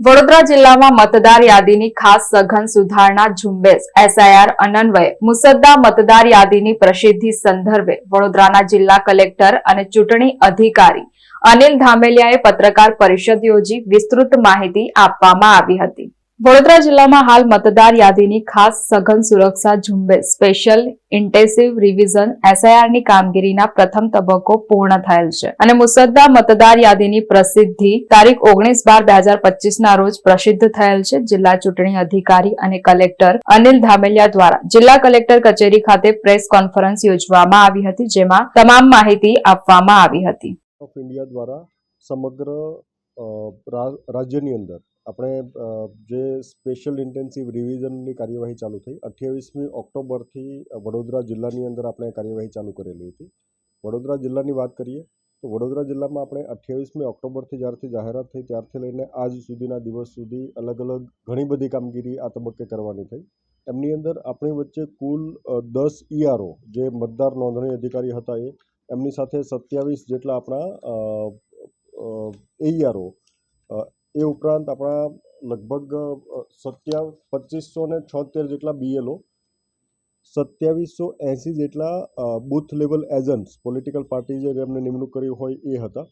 વડોદરા જિલ્લામાં મતદાર યાદીની ખાસ સઘન સુધારણા ઝુંબેશ એસઆઈઆર અનન્વયે, મુસદ્દા મતદાર યાદીની પ્રસિદ્ધિ સંદર્ભે વડોદરાના જિલ્લા કલેક્ટર અને ચૂંટણી અધિકારી અનિલ ધામેલિયાએ પત્રકાર પરિષદ યોજી વિસ્તૃત માહિતી આપવામાં આવી હતી. વડોદરા જિલ્લામાં હાલ મતદાર યાદીની ખાસ સઘન સુરક્ષા ઝુંબેશ સ્પેશિયલ ઇન્ટેન્સિવ રિવિઝન એસઆઈઆરની કામગીરીના પ્રથમ તબક્કો પૂર્ણ થયેલ છે અને મુસદ્દા મતદાર યાદીની પ્રસિદ્ધિ તારીખ ઓગણીસ બાર બે હજાર પચીસના રોજ પ્રસિદ્ધ થયેલ છે. જિલ્લા ચૂંટણી અધિકારી અને કલેક્ટર અનિલ ધામેલિયા દ્વારા જિલ્લા કલેક્ટર કચેરી ખાતે પ્રેસ કોન્ફરન્સ યોજવામાં આવી હતી, જેમાં તમામ માહિતી આપવામાં આવી હતી. ઇન્ડિયા દ્વારા સમગ્ર રાજ્યની અંદર આપણે જે સ્પેશિયલ ઇન્ટેન્સિવ રિવિઝનની કાર્યવાહી ચાલુ થઈ, અઠ્યાવીસમી ઓક્ટોબરથી વડોદરા જિલ્લાની અંદર આપણે કાર્યવાહી ચાલુ કરેલી હતી. વડોદરા જિલ્લાની વાત કરીએ, તો વડોદરા જિલ્લામાં આપણે અઠ્યાવીસમી ઓક્ટોબરથી જ્યારથી જાહેરાત થઈ, ત્યારથી લઈને આજ સુધીના દિવસ સુધી અલગ અલગ ઘણી બધી કામગીરી આ તબક્કે કરવાની થઈ. એમની અંદર આપણી વચ્ચે કુલ દસ ઈઆરઓ જે મતદાર નોંધણી અધિકારી હતા એ, એમની સાથે સત્યાવીસ જેટલા આપણા એઈઆરઓ એ ઉપરાંત આપણા લગભગ સત્યા પચીસો ને છોતેર જેટલા બીએલઓ સત્યાવીસો એંસી જેટલા બૂથ લેવલ એજન્ટ્સ, પોલિટિકલ પાર્ટીઝે જેમને નિમણૂક કરી હોય એ હતા.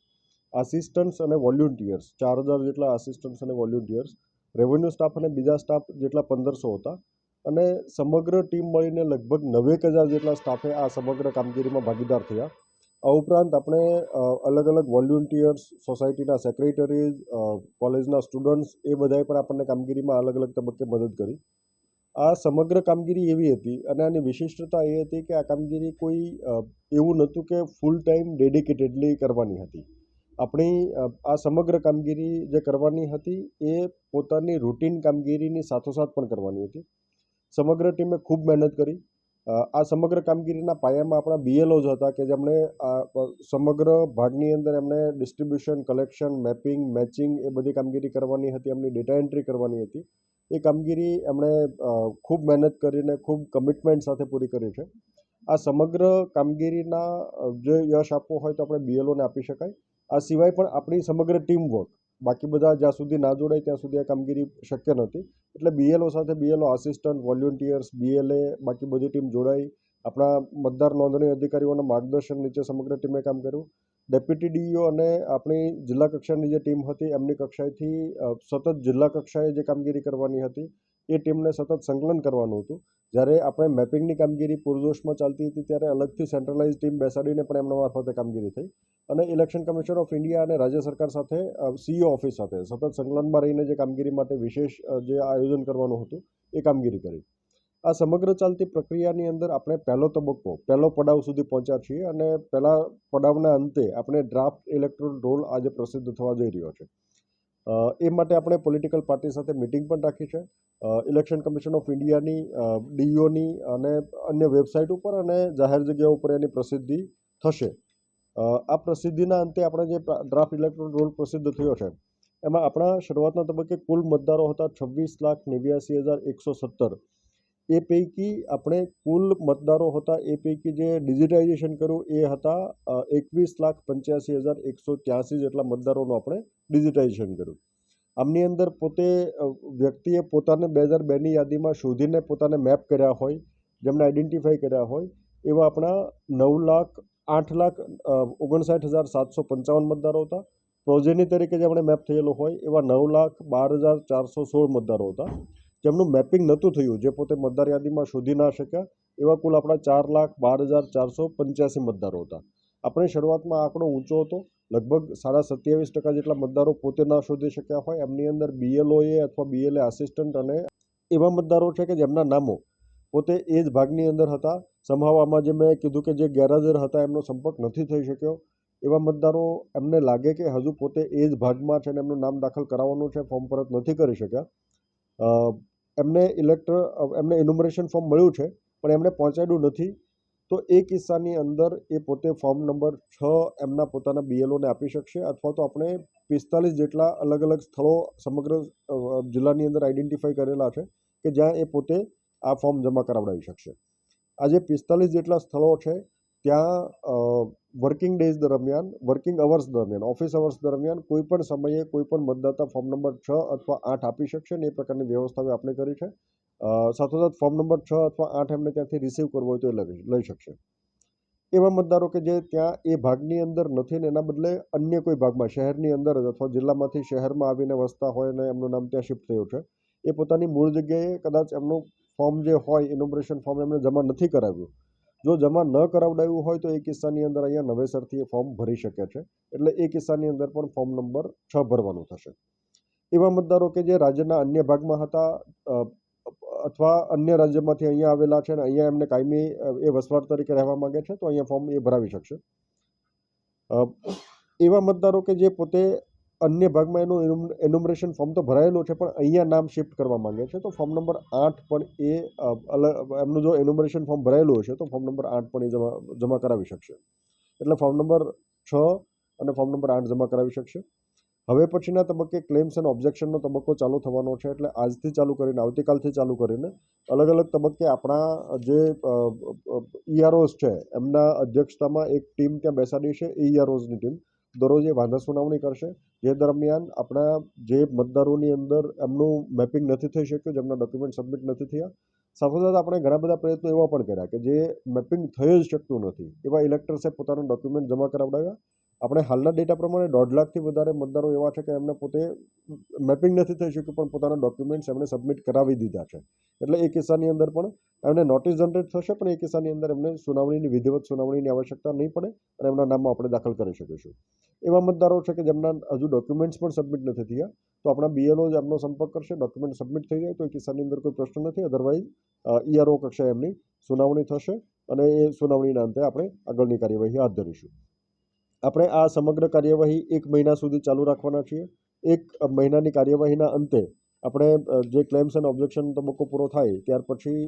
આસિસ્ટન્ટ્સ અને વોલ્યુન્ટિયર્સ ચાર હજાર જેટલા આસિસ્ટન્ટ્સ અને વોલ્યુન્ટિયર્સ રેવન્યુ સ્ટાફ અને બીજા સ્ટાફ જેટલા પંદરસો હતા. અને સમગ્ર ટીમ મળીને લગભગ નવેક હજાર જેટલા સ્ટાફે આ સમગ્ર કામગીરીમાં ભાગીદાર થયા. આ ઉપરાંત આપણે અલગ અલગ વોલ્યુન્ટિયર્સ, સોસાયટીના સેક્રેટરીઝ કોલેજના સ્ટુડન્ટ્સ એ બધાએ પણ આપણને કામગીરીમાં અલગ અલગ તબક્કે મદદ કરી. આ સમગ્ર કામગીરી એવી હતી અને આની વિશિષ્ટતા એ હતી કે આ કામગીરી કોઈ એવું નહોતું કે ફૂલ ટાઈમ ડેડિકેટેડલી કરવાની હતી. આપણી આ સમગ્ર કામગીરી જે કરવાની હતી એ પોતાની રૂટીન કામગીરીની સાથોસાથ પણ કરવાની હતી. સમગ્ર ટીમે ખૂબ મહેનત કરી. આ સમગ્ર કામગીરીના પાયામાં આપણા બીએલઓ જ હતા કે જેમણે સમગ્ર ભાગની અંદર એમણે ડિસ્ટ્રીબ્યુશન કલેક્શન મેપિંગ મેચિંગ એ બધી કામગીરી કરવાની હતી, એમની ડેટા એન્ટ્રી કરવાની હતી. એ કામગીરી એમણે ખૂબ મહેનત કરીને, ખૂબ કમિટમેન્ટ સાથે પૂરી કરી છે. આ સમગ્ર કામગીરીના જો જે યશ આપવો હોય તો આપણે બીએલઓને આપી શકાય. આ સિવાય પણ આપણી સમગ્ર ટીમ વર્ક બાકી બધા જ્યાં સુધી ના જોડાય ત્યાં સુધી આ કામગીરી શક્ય નહોતી એટલે બીએલઓ સાથે બીએલઓ આસિસ્ટન્ટ વોલ્યુન્ટિયર્સ બીએલએ બાકી બધી ટીમ જોડાઈ. આપણા મતદાર નોંધણી અધિકારીઓના માર્ગદર્શન નીચે સમગ્ર ટીમે કામ કર્યું. ડેપ્યુટી ડીઈઓ અને આપણી જિલ્લા કક્ષાની જે ટીમ હતી, એમની કક્ષાએથી સતત જિલ્લા કક્ષાએ જે કામગીરી કરવાની હતી, એ ટીમને સતત સંકલન કરવાનું હતું. જ્યારે આપણે મેપિંગની કામગીરી પૂરજોશમાં ચાલતી હતી ત્યારે અલગથી સેન્ટ્રલાઇઝ ટીમ બેસાડીને પણ એમના મારફતે કામગીરી થઈ. અને ઇલેક્શન કમિશન ઓફ ઇન્ડિયા અને રાજ્ય સરકાર સાથે સીઈઓ ઓફિસ સાથે સતત સંકલનમાં રહીને જે કામગીરી માટે વિશેષ જે આયોજન કરવાનું હતું એ કામગીરી કરી. આ સમગ્ર ચાલતી પ્રક્રિયાની અંદર આપણે પહેલો તબક્કો, પહેલો પડાવ સુધી પહોંચ્યા છીએ અને પહેલા પડાવના અંતે આપણે ડ્રાફ્ટ ઇલેક્ટ્રોલ રોલ આજે પ્રસિદ્ધ થવા જઈ રહ્યો છે. એ માટે આપણે પોલિટિકલ પાર્ટી સાથે મિટિંગ પણ રાખી છે. ઇલેક્શન કમિશન ઓફ ઇન્ડિયાની ડીઓની અને અન્ય વેબસાઇટ ઉપર અને જાહેર જગ્યાઓ ઉપર એની પ્રસિદ્ધિ થશે. આ પ્રસિદ્ધિના અંતે આપણે જે ડ્રાફ્ટ ઇલેક્ટ્રોલ રોલ પ્રસિદ્ધ થયો છે, એમાં આપણા શરૂઆતના તબક્કે કુલ મતદારો હતા છવ્વીસ લાખ નેવ્યાસી હજાર એકસો સત્તર. એ પૈકી આપણે કુલ મતદારો હતા, એ પૈકી જે ડિજિટાઇઝેશન કર્યું એ હતા એકવીસ લાખ પંચ્યાસી હજાર એકસો ત્યાસી જેટલા મતદારોનું આપણે ડિજિટાઇઝેશન કર્યું. આમની અંદર પોતે વ્યક્તિએ પોતાને બે હજાર બેની યાદીમાં શોધીને પોતાને મેપ કર્યા હોય, જેમને આઈડેન્ટિફાઈ કર્યા હોય, એવા આપણા નવ લાખ, આઠ લાખ ઓગણસાઠ હજાર સાતસો પંચાવન મતદારો હતા. પ્રોજેની તરીકે જેમણે મેપ થયેલો હોય, એવા નવ લાખ બાર હજાર ચારસો સોળ મતદારો હતા. જેમનું મેપિંગ નહોતું થયું, જે પોતે મતદાર યાદીમાં શોધી ના શક્યા, એવા કુલ આપણા ચાર લાખ બાર હજાર ચારસો પંચ્યાસી મતદારો હતા. આપણે શરૂઆતમાં આંકડો ઊંચો હતો, લગભગ સાડા સત્યાવીસ ટકા જેટલા મતદારો પોતે ના શોધી શક્યા હોય, એમની અંદર બીએલઓએ અથવા બીએલએ આસિસ્ટન્ટ અને એવા મતદારો છે કે જેમના નામો પોતે એ જ ભાગની અંદર હતા. સંભાવવામાં જે મેં કીધું કે જે ગેરહાજર હતા, એમનો સંપર્ક નથી થઈ શક્યો. એવા મતદારો એમને લાગે કે હજુ પોતે એ જ ભાગમાં છે અને એમનું નામ દાખલ કરાવવાનું છે, ફોર્મ પરત નથી કરી શક્યા. એમને ઇલેક્ટ્ર એમને એન્યુમરેશન ફોર્મ મળ્યું છે, પણ એમણે પહોંચાડ્યું નથી. તો એ કિસ્સાની અંદર એ પોતે ફોર્મ નંબર છ એમના પોતાના બીએલઓને આપી શકશે, અથવા તો આપણે પિસ્તાલીસ જેટલા અલગ અલગ સ્થળો સમગ્ર જિલ્લાની અંદર આઈડેન્ટિફાઈ કરેલા છે, કે જ્યાં એ પોતે આ ફોર્મ જમા કરાવડાવી શકશે. આજે પિસ્તાલીસ જેટલા સ્થળો છે, ત્યાં વર્કિંગ ડેઝ દરમિયાન વર્કિંગ અવર્સ દરમિયાન ઓફિસ અવર્સ દરમિયાન કોઈ પણ સમયે કોઈ પણ મતદાતા ફોર્મ નંબર છ અથવા આઠ આપી શકશે ને એ પ્રકારની વ્યવસ્થા આપણે કરી છે. સાથોસાથ ફોર્મ નંબર છ અથવા આઠ એમને ત્યાંથી રિસીવ કરવો હોય તો એ લઈ શકશે. એવા મતદારો કે જે ત્યાં એ ભાગની અંદર નથી ને એના બદલે અન્ય કોઈ ભાગમાં, શહેરની અંદર જ અથવા જિલ્લામાંથી શહેરમાં આવીને વસતા હોય ને એમનું નામ ત્યાં શિફ્ટ થયું છે, એ પોતાની મૂળ જગ્યાએ કદાચ એમનું ફોર્મ જે હોય ઇનોગ્રેશન ફોર્મ એમને જમા નથી કરાવ્યું જો જમા ન કરાવડાવ્યું હોય તો એ કિસ્સાની અંદર અહીંયા નવેસરથી એ ફોર્મ ભરી શકે છે. એટલે એ કિસ્સાની અંદર પણ ફોર્મ નંબર છ ભરવાનું થશે. એવા મતદારો કે જે રાજ્યના અન્ય ભાગમાં હતા અથવા અન્ય રાજ્યમાંથી અહીંયા આવેલા છે અને અહીંયા એમને કાયમી, એ વસવાટ તરીકે રહેવા માંગે છે, તો અહીંયા ફોર્મ એ ભરાવી શકશે. એવા મતદારો કે જે પોતે અન્ય ભાગમાં એનું એન્યુમરેશન ફોર્મ તો ભરાયેલું છે, પણ અહીંયા નામ શિફ્ટ કરવા માંગે છે. તો ફોર્મ નંબર આઠ પણ એ અલગ, એમનું જો એન્યુમરેશન ફોર્મ ભરાયેલું હશે તો ફોર્મ નંબર આઠ પણ એ જમા જમા કરાવી શકશે. એટલે ફોર્મ નંબર છ અને ફોર્મ નંબર આઠ જમા કરાવી શકશે. હવે પછીના તબક્કે ક્લેમ્સ અને ઓબ્જેક્શનનો તબક્કો ચાલુ થવાનો છે, એટલે આજથી ચાલુ કરીને, આવતીકાલથી ચાલુ કરીને અલગ અલગ તબક્કે આપણા જે ઈઆરઓસ છે, એમના અધ્યક્ષતામાં એક ટીમ ત્યાં બેસાડી છે ઈઆરઓઝની ટીમ. દરરોજ એ વાંધા સુનાવણી કરશે, જે દરમિયાન આપણા જે મતદારોની અંદર એમનું મેપિંગ નથી થઈ શક્યું, જેમના ડોક્યુમેન્ટ સબમિટ નથી થયા. સાથોસાથ આપણે ઘણા બધા પ્રયત્નો એવા પણ કર્યા કે જે મેપિંગ થઈ જ શકતું નથી. એવા ઇલેક્ટર્સે પોતાના ડોક્યુમેન્ટ જમા કરાવડાવ્યા. આપણે હાલના ડેટા પ્રમાણે દોઢ લાખથી વધારે મતદારો એવા છે કે એમને પોતે મેપિંગ નથી થઈ શક્યું પણ પોતાના ડોક્યુમેન્ટ્સ એમણે સબમિટ કરાવી દીધા છે. એટલે એ કિસ્સાની અંદર પણ એમને નોટિસ જનરેટ થશે પણ એ કિસ્સાની અંદર એમને સુનાવણીની, વિધિવત સુનાવણીની આવશ્યકતા નહીં પડે અને એમના નામમાં આપણે દાખલ કરી શકીશું. એવા મતદારો છે કે જેમના હજુ ડોક્યુમેન્ટ્સ પણ સબમિટ નથી થયા, તો આપણા બીએલઓ જ એમનો સંપર્ક કરશે ડોક્યુમેન્ટ સબમિટ થઈ જાય, તો એ કિસ્સાની અંદર કોઈ પ્રશ્ન નથી અધરવાઇઝ ઈઆરઓ કક્ષાએ એમની સુનાવણી થશે અને એ સુનાવણીના અંતે આપણે આગળની કાર્યવાહી હાથ ધરીશું. આપણે આ સમગ્ર કાર્યવાહી એક મહિના સુધી ચાલુ રાખવાના છીએ. એક મહિનાની કાર્યવાહીના અંતે આપણે જે ક્લેમ્સ એન્ડ ઓબ્જેક્શન તબક્કો પૂરો થાય ત્યાર પછી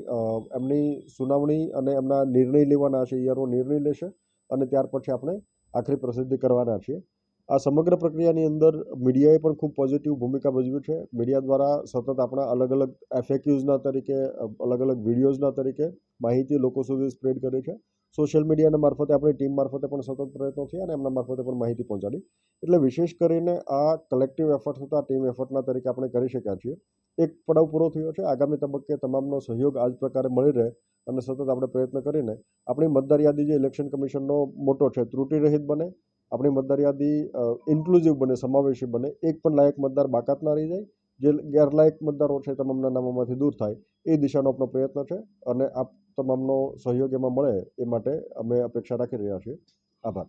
એમની સુનાવણી અને એમના નિર્ણય લેવાના છે, ઈઆરઓ નિર્ણય લેશે અને ત્યાર પછી આપણે આખરી પ્રસિદ્ધિ કરવાના છીએ. આ સમગ્ર પ્રક્રિયાની અંદર મીડિયાએ પણ ખૂબ પોઝિટિવ ભૂમિકા ભજવી છે. મીડિયા દ્વારા સતત આપણા અલગ અલગ એફએક્યુઝના તરીકે અલગ અલગ વિડીયોઝના તરીકે માહિતી લોકો સુધી સ્પ્રેડ કરી છે. સોશિયલ મીડિયાના મારફતે આપણી ટીમ મારફતે પણ સતત પ્રયત્નો થયા અને એમના મારફતે પણ માહિતી પહોંચાડી. એટલે વિશેષ કરીને આ કલેક્ટિવ એફર્ટ હતા ટીમ એફર્ટના તરીકે આપણે કરી શક્યા છીએ. એક પડાવ પૂરો થયો છે. આગામી તબક્કે તમામનો સહયોગ આ જ પ્રકારે મળી રહે અને સતત આપણે પ્રયત્ન કરીને આપણી મતદાર યાદી જે ઇલેક્શન કમિશનનો મોટો છે, ત્રુટિરહિત બને, આપણી મતદાર યાદી ઇન્ક્લુઝિવ બને, સમાવેશી બને, એક પણ લાયક મતદાર બાકાત ના રહી જાય, જે ગેરલાયક મતદારો છે તમામના નામોમાંથી દૂર થાય, એ દિશાનો આપણો પ્રયત્ન છે અને આપ તમામનો સહયોગ એમાં મળે એ માટે અમે અપેક્ષા રાખી રહ્યા છીએ. આભાર.